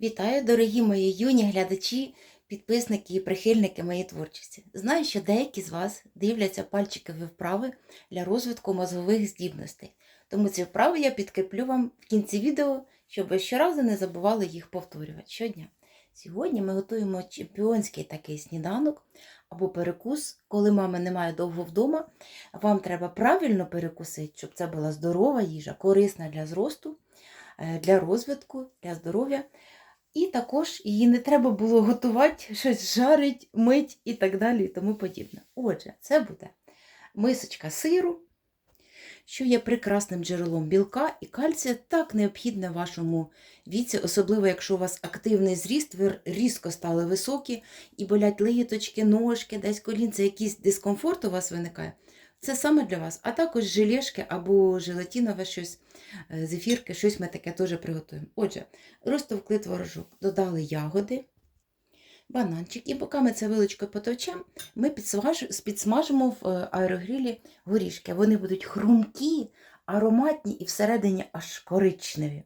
Вітаю, дорогі мої юні глядачі, підписники і прихильники моєї творчості. Знаю, що деякі з вас дивляться пальчикові вправи для розвитку мозгових здібностей. Тому ці вправи я підкріплю вам в кінці відео, щоб ви щоразу не забували їх повторювати щодня. Сьогодні ми готуємо чемпіонський такий сніданок або перекус. Коли мами немає довго вдома, вам треба правильно перекусити, щоб це була здорова їжа, корисна для зросту, е, для розвитку, для здоров'я. І також її не треба було готувати, щось жарить, мить і так далі, і тому подібне. Отже, це буде мисочка сиру, що є прекрасним джерелом білка і кальція, так необхідне вашому віці, особливо якщо у вас активний зріст, ви різко стали високі і болять литочки, ножки, десь колінці, якийсь дискомфорт у вас виникає. Це саме для вас, а також желешки або желатинове щось, е, зефірки, щось ми таке теж приготуємо. Отже, розтовкли творожок, додали ягоди, бананчик, і поки ми це вилочкою потовчемо, ми підсмажимо в е, аерогрілі горішки. Вони будуть хрумкі, ароматні і всередині аж коричневі.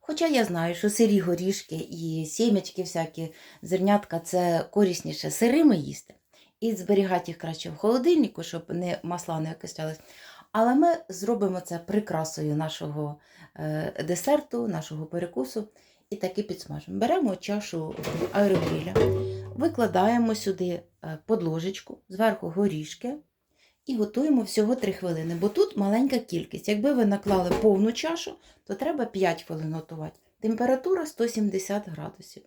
Хоча я знаю, що сирі горішки і сімечки, всякі зернятка це корисніше сирими їсти. І зберігати їх краще в холодильнику, щоб не масла не окислялись. Але ми зробимо це прикрасою нашого е, десерту, нашого перекусу і таки підсмажимо. Беремо чашу аерогріля, викладаємо сюди е, подложечку, зверху горішки і готуємо всього 3 хвилини, бо тут маленька кількість. Якби ви наклали повну чашу, то треба 5 хвилин готувати. Температура 170 градусів.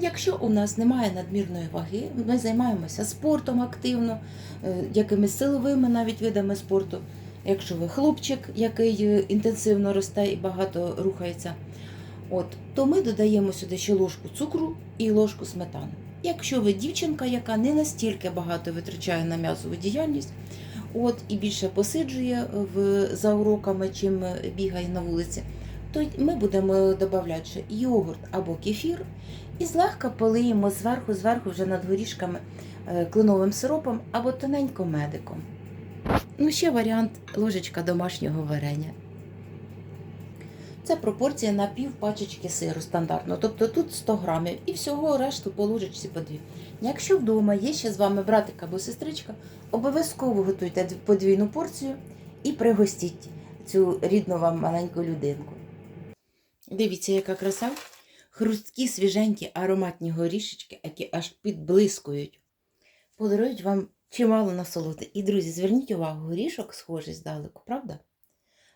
Якщо у нас немає надмірної ваги, ми займаємося спортом активно, е, якимись силовими навіть видами спорту. Якщо ви хлопчик, який е, інтенсивно росте і багато рухається, от, то ми додаємо сюди ще ложку цукру і ложку сметани. Якщо ви дівчинка, яка не настільки багато витрачає на м'язову діяльність, от, і більше посиджує в, за уроками, чим е, бігає на вулиці, ми будемо додавати йогурт або кефір і злегка полиємо зверху, зверху вже над горішками е, кленовим сиропом або тоненько медиком. Ну, ще варіант ложечка домашнього варення. Це пропорція на пів пачечки сиру стандартно, тобто тут 100 грамів і всього решту по ложечці по дві. Якщо вдома є ще з вами братик або сестричка, обов'язково готуйте подвійну порцію і пригостіть цю рідну вам маленьку людинку. Дивіться, яка краса. Хрусткі, свіженькі, ароматні горішечки, які аж підблискують. Подарують вам чимало насолоди. І, друзі, зверніть увагу, горішок схожий здалеку, правда?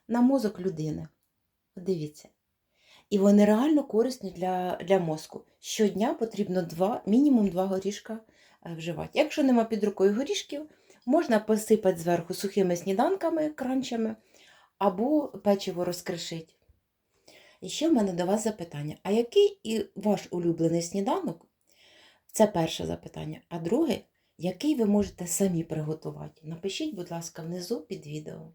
На мозок людини. Подивіться. І вони реально корисні для, для мозку. Щодня потрібно два, мінімум два горішка е, вживати. Якщо нема під рукою горішків, можна посипати зверху сухими сніданками, кранчами, або печиво розкришити. І ще в мене до вас запитання: а який і ваш улюблений сніданок? Це перше запитання. А друге, який ви можете самі приготувати? Напишіть, будь ласка, внизу під відео.